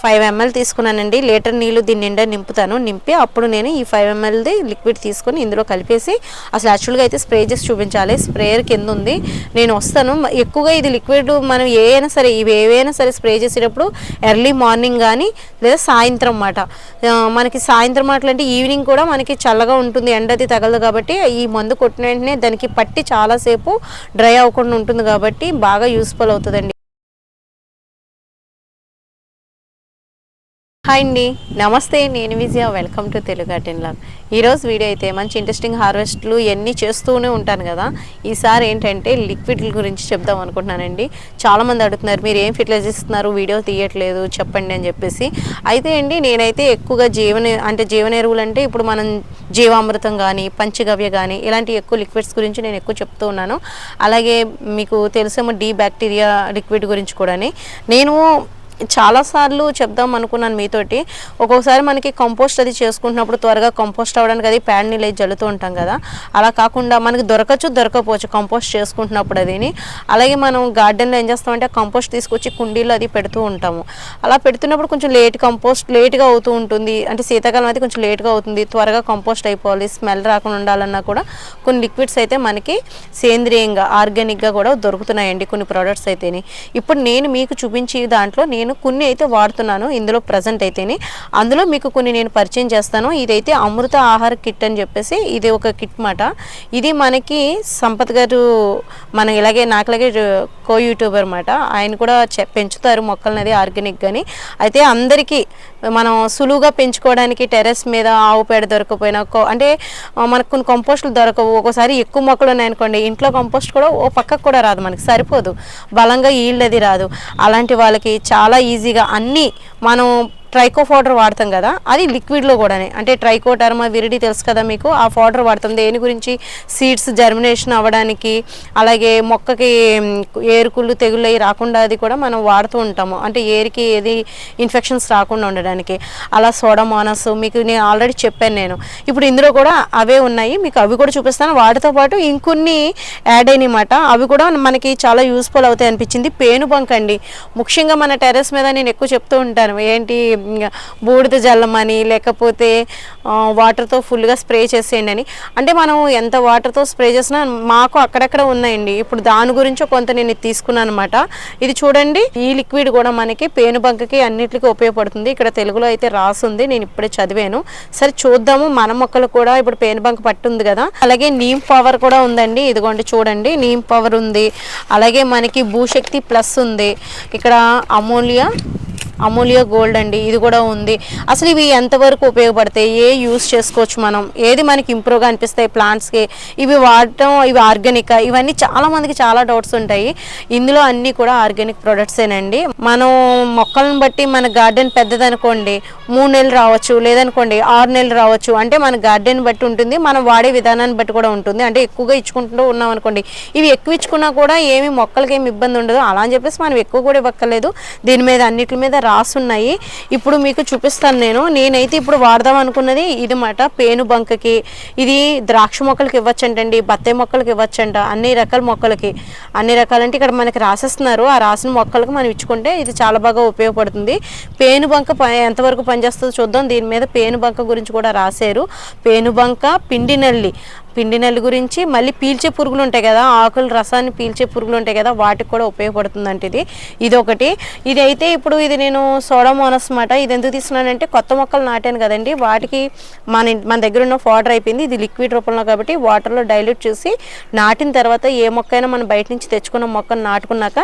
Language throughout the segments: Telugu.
ఫైవ్ ఎంఎల్ తీసుకున్నానండి. లీటర్ నీళ్ళు దీని నిండా నింపుతాను. నింపి అప్పుడు నేను ఈ ఫైవ్ ఎంఎల్ది లిక్విడ్ తీసుకొని ఇందులో కలిపేసి అసలు యాక్చువల్గా అయితే స్ప్రే చేసి చూపించాలి. స్ప్రేయర్ కింద ఉంది. నేను వస్తాను. ఎక్కువగా ఇది లిక్విడ్ మనం ఏవైనా సరే ఇవి ఏవైనా సరే స్ప్రే చేసేటప్పుడు ఎర్లీ మార్నింగ్ కానీ లేదా సాయంత్రం అన్నమాట మనకి సాయంత్రం అట్లంటే ఈవినింగ్ కూడా మనకి చల్లగా ఉంటుంది. ఎండది తగలదు కాబట్టి ఈ మందు కొట్టిన వెంటనే దానికి పట్టి చాలాసేపు డ్రై అవ్వకుండా ఉంటుంది కాబట్టి బాగా యూస్ఫుల్ అవుతుందండి. హాయ్ అండి. నమస్తే నేను విజయ. వెల్కమ్ టు తెలుగు అటెన్ లాగ్ ఈరోజు వీడియో అయితే మంచి ఇంట్రెస్టింగ్ హార్వెస్ట్లు ఇవన్నీ చేస్తూనే ఉంటాను కదా. ఈసారి ఏంటంటే లిక్విడ్ల గురించి చెప్దాం అనుకుంటున్నానండి. చాలామంది అడుగుతున్నారు మీరు ఏం ఫెర్టిలైజర్ ఇస్తున్నారు? వీడియో తీయట్లేదు చెప్పండి అని చెప్పేసి. అయితే అండి నేనైతే ఎక్కువగా జీవన అంటే జీవన ఎరువులు అంటే ఇప్పుడు మనం జీవామృతం కానీ పంచగవ్య కానీ ఇలాంటి ఎక్కువ లిక్విడ్స్ గురించి నేను ఎక్కువ చెప్తూ ఉన్నాను. అలాగే మీకు తెలుసేమో డీ బ్యాక్టీరియా లిక్విడ్ గురించి కూడా నేను చాలాసార్లు చెప్దాం అనుకున్నాను మీతోటి. ఒక్కొక్కసారి మనకి కంపోస్ట్ అది చేసుకుంటున్నప్పుడు త్వరగా కంపోస్ట్ అవ్వడానికి అది ప్యాడ్ నీళ్ళు అయితే జల్లుతూ ఉంటాం కదా. అలా కాకుండా మనకి దొరకచ్చు దొరకపోవచ్చు కంపోస్ట్ చేసుకుంటున్నప్పుడు అదిని. అలాగే మనం గార్డెన్లో ఏం చేస్తామంటే ఆ కంపోస్ట్ తీసుకొచ్చి కుండీలో అది పెడుతూ ఉంటాము. అలా పెడుతున్నప్పుడు కొంచెం లేట్ కంపోస్ట్ లేట్గా అవుతూ ఉంటుంది. అంటే శీతాకాలం అయితే కొంచెం లేట్గా అవుతుంది. త్వరగా కంపోస్ట్ అయిపోవాలి. స్మెల్ రాకుండా ఉండాలన్నా కూడా కొన్ని లిక్విడ్స్ అయితే మనకి సేంద్రియంగా ఆర్గానిక్గా కూడా దొరుకుతున్నాయండి కొన్ని ప్రోడక్ట్స్ అయితేని. ఇప్పుడు నేను మీకు చూపించే దాంట్లో నేను కొన్ని అయితే వాడుతున్నాను ఇందులో ప్రజెంట్ అయితేని. అందులో మీకు కొన్ని నేను పరిచయం చేస్తాను. ఇదైతే అమృత ఆహార కిట్ అని చెప్పేసి ఇది ఒక కిట్ మాట. ఇది మనకి సంపత్ గారు మన ఇలాగే నాకులాగే కో యూట్యూబర్ అనమాట ఆయన కూడా పెంచుతారు మొక్కలని ఆర్గానిక్ కానీ అయితే అందరికీ మనం సులువుగా పెంచుకోవడానికి టెర్రస్ మీద ఆవు పేడ దొరకపోయినా కో- అంటే మనకు కొన్ని కంపోస్టులు దొరకవు. ఒకసారి ఎక్కువ మొక్కలు ఉన్నాయనుకోండి ఇంట్లో కంపోస్ట్ కూడా ఓ పక్కకు కూడా రాదు మనకి సరిపోదు. బలంగా ఈల్డ్ అది రాదు. అలాంటి వాళ్ళకి చాలా ఈజీగా అన్నీ మనం ట్రైకో పౌడర్ వాడతాం కదా అది లిక్విడ్లో కూడానే. అంటే ట్రైకో టర్మా విరిడి తెలుసు కదా మీకు? ఆ పౌడర్ వాడతాం. దేని గురించి? సీడ్స్ జర్మినేషన్ అవ్వడానికి అలాగే మొక్కకి ఏరుకుళ్ళు తెగుళ్ళు అవి రాకుండా అది కూడా మనం వాడుతూ ఉంటాము. అంటే ఏరికి ఏది ఇన్ఫెక్షన్స్ రాకుండా ఉండడానికి. అలా సోడమోనస్ మీకు నేను ఆల్రెడీ చెప్పాను నేను. ఇప్పుడు ఇందులో కూడా అవే ఉన్నాయి. మీకు అవి కూడా చూపిస్తాను. వాటితో పాటు ఇంకొన్ని యాడ్ అయినమాట. అవి కూడా మనకి చాలా యూస్ఫుల్ అవుతాయి అనిపించింది. పేను బంక్ అండి. ముఖ్యంగా మన టెర్రస్ మీద నేను ఎక్కువ చెప్తూ ఉంటాను. ఏంటి? బూడిద జల్లమని లేకపోతే వాటర్తో ఫుల్గా స్ప్రే చేసేయండి అని. అంటే మనం ఎంత వాటర్తో స్ప్రే చేసినా మాకు అక్కడక్కడ ఉన్నాయండి. ఇప్పుడు దాని గురించి కొంత నేను తీసుకున్నాను అనమాట ఇది చూడండి ఈ లిక్విడ్ కూడా మనకి పేనుబంకకి అన్నిటికీ ఉపయోగపడుతుంది. ఇక్కడ తెలుగులో అయితే రాసుంది నేను ఇప్పుడే చదివాను. సరే చూద్దాము. మన మొక్కలు కూడా ఇప్పుడు పేనుబంక పట్టుంది కదా. అలాగే నీమ్ పవర్ కూడా ఉందండి. ఇదిగోండి చూడండి నీమ్ పవర్ ఉంది. అలాగే మనకి భూశక్తి ప్లస్ ఉంది. ఇక్కడ అమూల్య అమూల్య గోల్డ్ అండి ఇది కూడా ఉంది. అసలు ఇవి ఎంతవరకు ఉపయోగపడతాయి ఏ యూస్ చేసుకోవచ్చు మనం? ఏది మనకి ఇంప్రూవ్గా అనిపిస్తాయి ప్లాంట్స్కి ఇవి వాడటం ఇవి ఆర్గానిక్ ఇవన్నీ చాలా మందికి చాలా డౌట్స్ ఉంటాయి. ఇందులో అన్నీ కూడా ఆర్గానిక్ ప్రొడక్ట్సేనండి మనం మొక్కలను బట్టి మన గార్డెన్ పెద్దదనుకోండి మూడు నెలలు రావచ్చు లేదనుకోండి ఆరు నెలలు రావచ్చు. అంటే మన గార్డెన్ బట్టి ఉంటుంది మనం వాడే విధానాన్ని బట్టి కూడా ఉంటుంది. అంటే ఎక్కువగా ఇచ్చుకుంటూ ఉన్నాం అనుకోండి ఇవి ఎక్కువ ఇచ్చుకున్నా కూడా ఏమి మొక్కలకి ఏమి ఇబ్బంది ఉండదు. అలా అని చెప్పేసి మనం ఎక్కువ కూడా ఇవ్వక్కర్లేదు. దీని మీద అన్నిటి మీద రాసున్నాయి. ఇప్పుడు మీకు చూపిస్తాను నేను. నేనైతే ఇప్పుడు వాడదాం అనుకున్నది ఇది మాట పేను బంకకి. ఇది ద్రాక్ష మొక్కలకి ఇవ్వచ్చంటండి. బత్తాయి మొక్కలకి ఇవ్వచ్చంట. అన్ని రకాల మొక్కలకి. అన్ని రకాలంటే ఇక్కడ మనకి రాసేస్తున్నారు. ఆ రాసిన మొక్కలకు మనం ఇచ్చుకుంటే ఇది చాలా బాగా ఉపయోగపడుతుంది. పేను బంక ప- ఎంతవరకు పనిచేస్తుందో చూద్దాం. దీని మీద పేను బంక గురించి కూడా రాశారు. పేను బంక పిండి నల్లి. పిండి నల్లి గురించి మళ్ళీ పీల్చే పురుగులు ఉంటాయి కదా ఆకుల రసాన్ని పీల్చే పురుగులు ఉంటాయి కదా వాటికి కూడా ఉపయోగపడుతుంది అంటే ఇది. ఇది ఒకటి ఇది అయితే ఇప్పుడు ఇది నేను సోడామోనస్ మాట. ఇది ఎందుకు తీసుకున్నానంటే కొత్త మొక్కలు నాటాను కదండి. వాటికి మన మన దగ్గర ఉన్న పౌడర్ అయిపోయింది. ఇది లిక్విడ్ రూపంలో కాబట్టి వాటర్లో డైల్యూట్ చేసి నాటిన తర్వాత ఏ మొక్క అయినా మనం బయట నుంచి తెచ్చుకున్న మొక్కను నాటుకున్నాక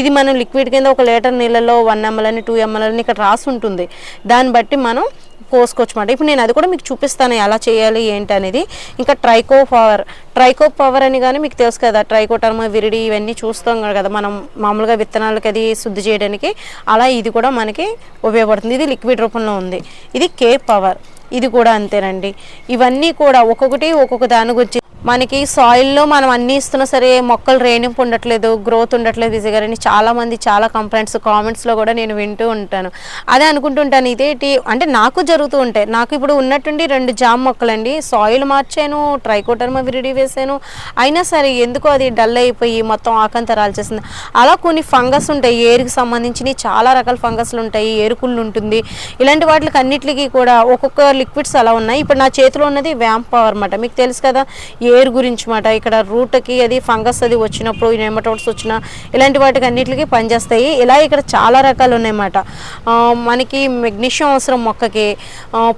ఇది మనం లిక్విడ్ కింద ఒక లీటర్ నీళ్ళలో వన్ ఎంఎల్ అని టూ ఎంఎల్ అని ఇక్కడ రాసి ఉంటుంది దాన్ని బట్టి మనం కోసుకోవచ్చు ఇప్పుడు నేను అది కూడా మీకు చూపిస్తాను ఎలా చేయాలి ఏంటి అనేది. ఇంకా ట్రైకో పవర్ ట్రైకో పవర్ అని కానీ మీకు తెలుసు కదా ట్రైకోటర్మ విరిడి ఇవన్నీ చూస్తాం కదా మనం మామూలుగా విత్తనాలకి అది శుద్ధి చేయడానికి అలా ఇది కూడా మనకి ఉపయోగపడుతుంది. ఇది లిక్విడ్ రూపంలో ఉంది. ఇది కే పవర్. ఇది కూడా అంతేనండి. ఇవన్నీ కూడా ఒక్కొక్కటి ఒక్కొక్క దాని గురించి మనకి సాయిల్లో మనం అన్ని ఇస్తున్నా సరే మొక్కలు రేణింపు ఉండట్లేదు గ్రోత్ ఉండట్లేదు విజయ్ గారు అని చాలామంది చాలా కంప్లైంట్స్ కామెంట్స్లో కూడా నేను వింటూ ఉంటాను. అదే అనుకుంటుంటాను ఇదేటి అంటే నాకు జరుగుతూ ఉంటాయి. నాకు ఇప్పుడు ఉన్నట్టుండి రెండు జామ్ మొక్కలండి. సాయిల్ మార్చాను ట్రైకోటర్మా విరిడి వేసాను అయినా సరే ఎందుకో అది డల్ అయిపోయి మొత్తం ఆకంతా రాల్చేసింది అలా కొన్ని ఫంగస్ ఉంటాయి ఏరుకి సంబంధించినవి చాలా రకాల ఫంగస్లు ఉంటాయి ఏరుకుళ్ళు ఉంటుంది. ఇలాంటి వాటికి అన్నిటికీ కూడా ఒక్కొక్క లిక్విడ్స్ అలా ఉన్నాయి. ఇప్పుడు నా చేతిలో ఉన్నది వ్యాంప్ పవర్ అనమాట మీకు తెలుసు కదా ఏ ఏరు గురించి మాట ఇక్కడ రూట్కి అది ఫంగస్ అది వచ్చినప్పుడు నెమటోడ్స్ వచ్చిన ఇలాంటి వాటికి అన్నిటికీ పనిచేస్తాయి. ఇలా ఇక్కడ చాలా రకాలు ఉన్నాయన్నమాట. మనకి మెగ్నీషియం అవసరం మొక్కకి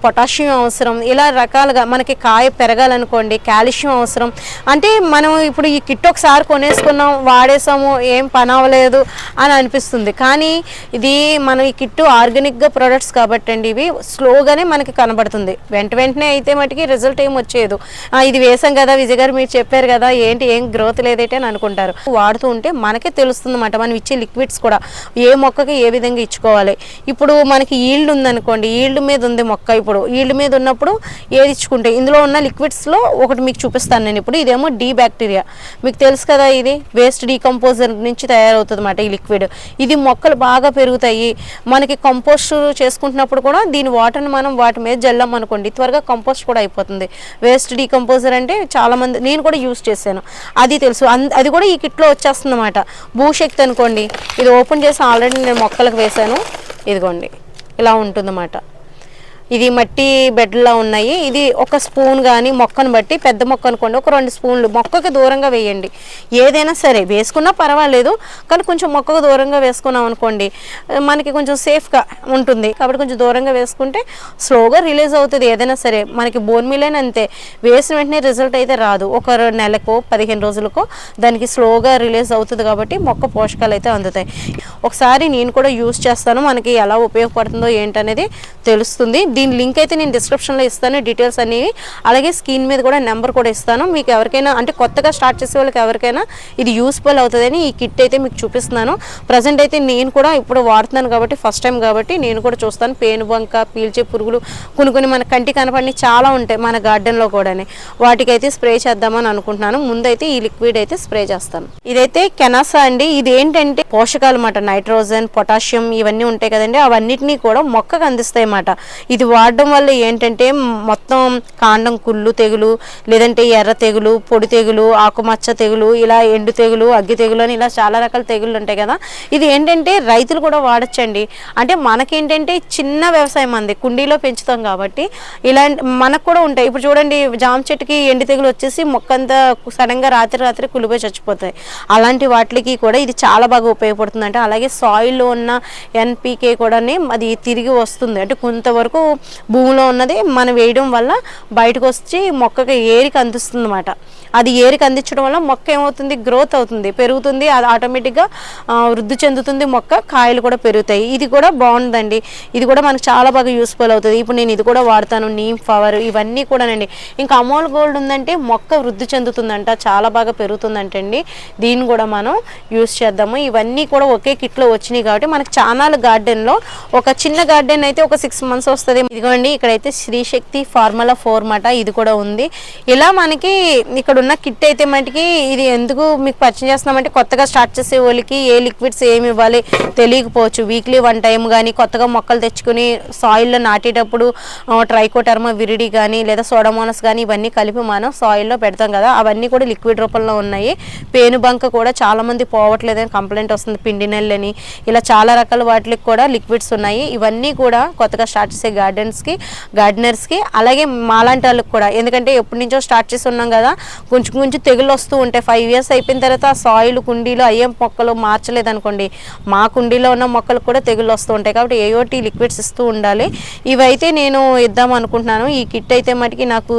పొటాషియం అవసరం ఇలా రకాలుగా మనకి కాయ పెరగాలనుకోండి కాల్షియం అవసరం. అంటే మనం ఇప్పుడు ఈ కిట్ ఒకసారి కొనేసుకున్నాం వాడేసాము ఏం పని అవ్వలేదు అని అనిపిస్తుంది. కానీ ఇది మనం ఈ కిట్టు ఆర్గానిక్గా ప్రొడక్ట్స్ కాబట్టి అండి ఇవి స్లోగానే మనకి కనబడుతుంది. వెంట వెంటనే అయితే మటుకి రిజల్ట్ ఏం వచ్చేది ఇది వేసాం కదా విజయ్ గారు మీరు చెప్పారు కదా ఏంటి ఏం గ్రోత్ లేదంటే అని అనుకుంటారు. వాడుతూ ఉంటే మనకే తెలుస్తుంది అన్నమాట మనం ఇచ్చే లిక్విడ్స్ కూడా ఏ మొక్కకి ఏ విధంగా ఇచ్చుకోవాలి. ఇప్పుడు మనకి ఈల్డ్ ఉందనుకోండి ఈల్డ్ మీద ఉంది మొక్క ఇప్పుడు. ఈల్డ్ మీద ఉన్నప్పుడు ఏది ఇచ్చుకుంటే ఇందులో ఉన్న లిక్విడ్స్లో ఒకటి మీకు చూపిస్తాను నేను ఇప్పుడు. ఇదేమో డీ బ్యాక్టీరియా మీకు తెలుసు కదా ఇది? వేస్ట్ డీకంపోజర్ నుంచి తయారవుతుంది అన్నమాట ఈ లిక్విడ్ ఇది మొక్కలు బాగా పెరుగుతాయి. మనకి కంపోస్ట్ చేసుకుంటున్నప్పుడు కూడా దీని వాటర్ని మనం వాటి మీద జల్లాం అనుకోండి త్వరగా కంపోస్ట్ కూడా అయిపోతుంది. వేస్ట్ డీకంపోజర్ అంటే చాలా మంది నేను కూడా యూస్ చేశాను. అది తెలుసు. అది కూడా ఈ కిట్లో వచ్చేస్తుంది అనమాట భూశక్తి అనుకోండి. ఇది ఓపెన్ చేసి ఆల్రెడీ నేను మొక్కలకు వేశాను. ఇదిగోండి. ఇలా ఉంటుందన్నమాట. ఇది మట్టి బెడ్లా ఉన్నాయి. ఇది ఒక స్పూన్ కానీ మొక్కను బట్టి పెద్ద మొక్క అనుకోండి ఒక రెండు స్పూన్లు మొక్కకి దూరంగా వేయండి. ఏదైనా సరే వేసుకున్నా పర్వాలేదు కానీ కొంచెం మొక్కకు దూరంగా వేసుకున్నాం అనుకోండి మనకి కొంచెం సేఫ్గా ఉంటుంది. కాబట్టి కొంచెం దూరంగా వేసుకుంటే స్లోగా రిలీజ్ అవుతుంది ఏదైనా సరే. మనకి బోన్ మిల్ అంతే. వేసిన వెంటనే రిజల్ట్ అయితే రాదు. ఒక నెలకు నెలకో పదిహేను రోజులకో దానికి స్లోగా రిలీజ్ అవుతుంది కాబట్టి మొక్క పోషకాలు అయితే అందుతాయి. ఒకసారి నేను కూడా యూస్ చేస్తాను. మనకి ఎలా ఉపయోగపడుతుందో ఏంటనేది తెలుస్తుంది. దీని లింక్ అయితే నేను డిస్క్రిప్షన్లో ఇస్తాను. డీటెయిల్స్ అనేవి. అలాగే స్క్రీన్ మీద కూడా నెంబర్ కూడా ఇస్తాను. మీకు ఎవరికైనా అంటే కొత్తగా స్టార్ట్ చేసే వాళ్ళకి ఎవరికైనా ఇది యూస్ఫుల్ అవుతుందని ఈ కిట్ అయితే మీకు చూపిస్తున్నాను. ప్రజెంట్ అయితే నేను కూడా ఇప్పుడు వాడుతున్నాను కాబట్టి ఫస్ట్ టైం కాబట్టి నేను కూడా చూస్తాను. పేను బంక పీల్చే పురుగులు కొన్ని కొన్ని మన కంటి కనపడి చాలా ఉంటాయి మన గార్డెన్లో కూడానే. వాటికి అయితే స్ప్రే చేద్దామని అనుకుంటున్నాను. ముందైతే ఈ లిక్విడ్ అయితే స్ప్రే చేస్తాను. ఇదైతే కెనాసా అండి. ఇది ఏంటంటే పోషకాలు అన్నమాట. నైట్రోజన్ పొటాషియం ఇవన్నీ ఉంటాయి కదండి. అవన్నిటినీ కూడా మొక్కకు అందిస్తాయి అన్నమాట. ఇది వాడడం వల్ల ఏంటంటే మొత్తం కాండం కుళ్ళు తెగులు లేదంటే ఎర్ర తెగులు పొడి తెగులు ఆకుమచ్చ తెగులు ఇలా ఎండు తెగులు అగ్గి తెగులు అని ఇలా చాలా రకాల తెగులు ఉంటాయి కదా. ఇది ఏంటంటే రైతులు కూడా వాడచ్చండి. అంటే మనకేంటంటే చిన్న వ్యవసాయం అంది కుండీలో పెంచుతాం కాబట్టి ఇలాంటి మనకు కూడా ఉంటాయి. ఇప్పుడు చూడండి జామ చెట్టుకి ఎండు తెగులు వచ్చేసి మొక్కంతా సడన్గా రాత్రి రాత్రి కులిపోయి చచ్చిపోతాయి. అలాంటి వాటికి కూడా ఇది చాలా బాగా ఉపయోగపడుతుంది అంటే అలాగే సాయిల్లో ఉన్న ఎన్పికే కూడా అది తిరిగి వస్తుంది. అంటే కొంతవరకు భూమిలో ఉన్నది. మనం వేయడం వల్ల బయటకు వచ్చి మొక్కకి ఏరికి అందిస్తుంది అనమాట అది ఏరికి అందించడం వల్ల మొక్క ఏమవుతుంది? గ్రోత్ అవుతుంది. పెరుగుతుంది అది ఆటోమేటిక్గా వృద్ధి చెందుతుంది మొక్క కాయలు కూడా పెరుగుతాయి. ఇది కూడా బాగుందండి. ఇది కూడా మనకు చాలా బాగా యూస్ఫుల్ అవుతుంది. ఇప్పుడు నేను ఇది కూడా వాడతాను నీమ్ ఫ్లవర్ ఇవన్నీ కూడానండి. ఇంకా అమోల్ గోల్డ్ ఉందంటే మొక్క వృద్ధి చెందుతుందంట చాలా బాగా పెరుగుతుందంటండి. దీన్ని కూడా మనం యూస్ చేద్దాము. ఇవన్నీ కూడా ఒకే కిట్లో వచ్చినాయి కాబట్టి మనకు చానాలు గార్డెన్లో ఒక చిన్న గార్డెన్ అయితే ఒక సిక్స్ మంత్స్ వస్తుంది. ఇదిగోండి ఇక్కడైతే శ్రీశక్తి ఫార్ములా ఫోర్ మాట ఇది కూడా ఉంది. ఇలా మనకి ఇక్కడ ఇప్పుడున్న కిట్ అయితే మనకి ఇది ఎందుకు మీకు పరిచయం చేస్తున్నామంటే కొత్తగా స్టార్ట్ చేసే వాళ్ళకి ఏ లిక్విడ్స్ ఏమి ఇవ్వాలి తెలియకపోవచ్చు. వీక్లీ వన్ టైం కానీ కొత్తగా మొక్కలు తెచ్చుకుని సాయిల్లో నాటేటప్పుడు ట్రైకోటర్మా విరిడి కానీ లేదా సోడమోనస్ కానీ ఇవన్నీ కలిపి మనం సాయిల్లో పెడతాం కదా. అవన్నీ కూడా లిక్విడ్ రూపంలో ఉన్నాయి. పేనుబంక కూడా చాలామంది పోవట్లేదని కంప్లైంట్ వస్తుంది. పిండి నెల్లని ఇలా చాలా రకాల వాటికి కూడా లిక్విడ్స్ ఉన్నాయి. ఇవన్నీ కూడా కొత్తగా స్టార్ట్ చేసే గార్డెన్స్కి గార్డెనర్స్కి అలాగే మాలాంటి వాళ్ళకి కూడా. ఎందుకంటే ఎప్పటి నుంచో స్టార్ట్ చేసి ఉన్నాం కదా. కొంచెం కొంచెం తెగులు వస్తూ ఉంటాయి. ఫైవ్ ఇయర్స్ అయిపోయిన తర్వాత ఆ సాయిల్ కుండీలో అయ్యే మొక్కలు మార్చలేదు అనుకోండి మా కుండీలో ఉన్న మొక్కలు కూడా తెగులు వస్తూ ఉంటాయి. కాబట్టి ఏఓటి లిక్విడ్స్ ఇస్తూ ఉండాలి. ఇవైతే నేను ఇద్దాం అనుకుంటున్నాను. ఈ కిట్ అయితే మటుకి నాకు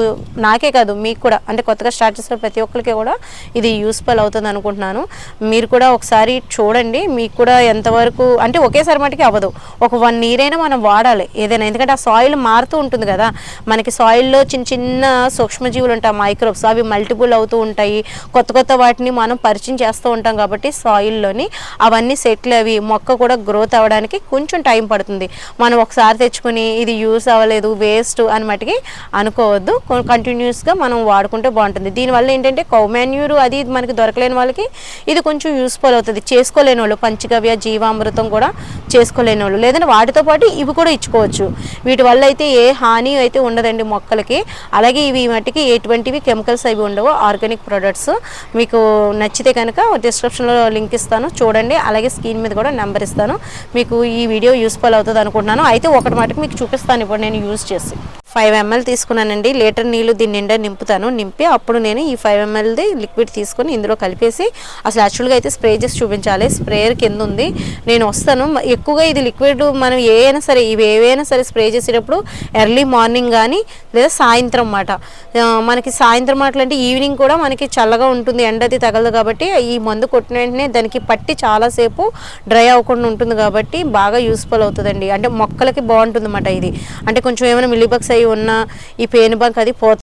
నాకే కాదు మీకు కూడా అంటే కొత్తగా స్టార్ట్ చేసిన ప్రతి ఒక్కరికి కూడా ఇది యూస్ఫుల్ అవుతుంది అనుకుంటున్నాను. మీరు కూడా ఒకసారి చూడండి. మీకు కూడా ఎంతవరకు అంటే ఒకేసారి మటుకి అవ్వదు. ఒక వన్ ఇయర్ అయినా మనం వాడాలి. ఏదైనా ఎందుకంటే ఆ సాయిల్ మారుతూ ఉంటుంది కదా. మనకి సాయిల్లో చిన్న చిన్న సూక్ష్మజీవులు ఉంటాయి మైక్రోబ్స్ అవి మల్టిపుల్ అవైలబుల్ అవుతూ ఉంటాయి. కొత్త కొత్త వాటిని మనం పరిచయం చేస్తూ ఉంటాం కాబట్టి సాయిల్లోని అవన్నీ సెటిల్ అవి మొక్క కూడా గ్రోత్ అవ్వడానికి కొంచెం టైం పడుతుంది. మనం ఒకసారి తెచ్చుకుని ఇది యూస్ అవ్వలేదు వేస్ట్ అని మటుకి అనుకోవద్దు. కంటిన్యూస్గా మనం వాడుకుంటే బాగుంటుంది. దీనివల్ల ఏంటంటే కౌమాన్యూరు అది మనకి దొరకలేని వాళ్ళకి ఇది కొంచెం యూస్ఫుల్ అవుతుంది. చేసుకోలేని వాళ్ళు పంచగవ్య జీవామృతం కూడా చేసుకోలేని వాళ్ళు. లేదంటే వాటితో పాటు ఇవి కూడా ఇచ్చుకోవచ్చు. వీటి వల్ల అయితే ఏ హాని అయితే ఉండదండి మొక్కలకి. అలాగే ఇవి మట్టికి ఎటువంటివి కెమికల్స్ అవి ఉండవు. ఆర్గానిక్ ప్రొడక్ట్స్ మీకు నచ్చితే కనుక డిస్క్రిప్షన్లో లింక్ ఇస్తాను. చూడండి. అలాగే స్క్రీన్ మీద కూడా నెంబర్ ఇస్తాను. మీకు ఈ వీడియో యూస్ఫుల్ అవుతుంది అనుకుంటున్నాను. అయితే ఒకటి మటుకు మీకు చూపిస్తాను. ఇప్పుడు నేను యూజ్ చేసి. ఫైవ్ ఎంఎల్ తీసుకున్నానండి. లీటర్ నీళ్ళు దీని నిండా నింపుతాను. నింపి అప్పుడు నేను ఈ ఫైవ్ ఎంఎల్ది లిక్విడ్ తీసుకొని ఇందులో కలిపేసి అసలు యాక్చువల్గా అయితే స్ప్రే చేసి చూపించాలి. స్ప్రేయర్ కింద ఉంది నేను వస్తాను. ఎక్కువగా ఇది లిక్విడ్ మనం ఏవైనా సరే ఇవి ఏవైనా సరే స్ప్రే చేసేటప్పుడు ఎర్లీ మార్నింగ్ కానీ లేదా సాయంత్రం మాట. మనకి సాయంత్రం అట్లంటే ఈవినింగ్ కూడా మనకి చల్లగా ఉంటుంది. ఎండ అది తగలదు కాబట్టి ఈ మందు కొట్టిన వెంటనే దానికి పట్టి చాలాసేపు డ్రై అవ్వకుండా ఉంటుంది కాబట్టి బాగా యూస్ఫుల్ అవుతుందండి. అంటే మొక్కలకి బాగుంటుంది అన్నమాట ఇది. అంటే కొంచెం ఏమైనా మిల్లీబగ్స్ అయి ఉన్న ఈ పేను బంక్ అది పోతుంది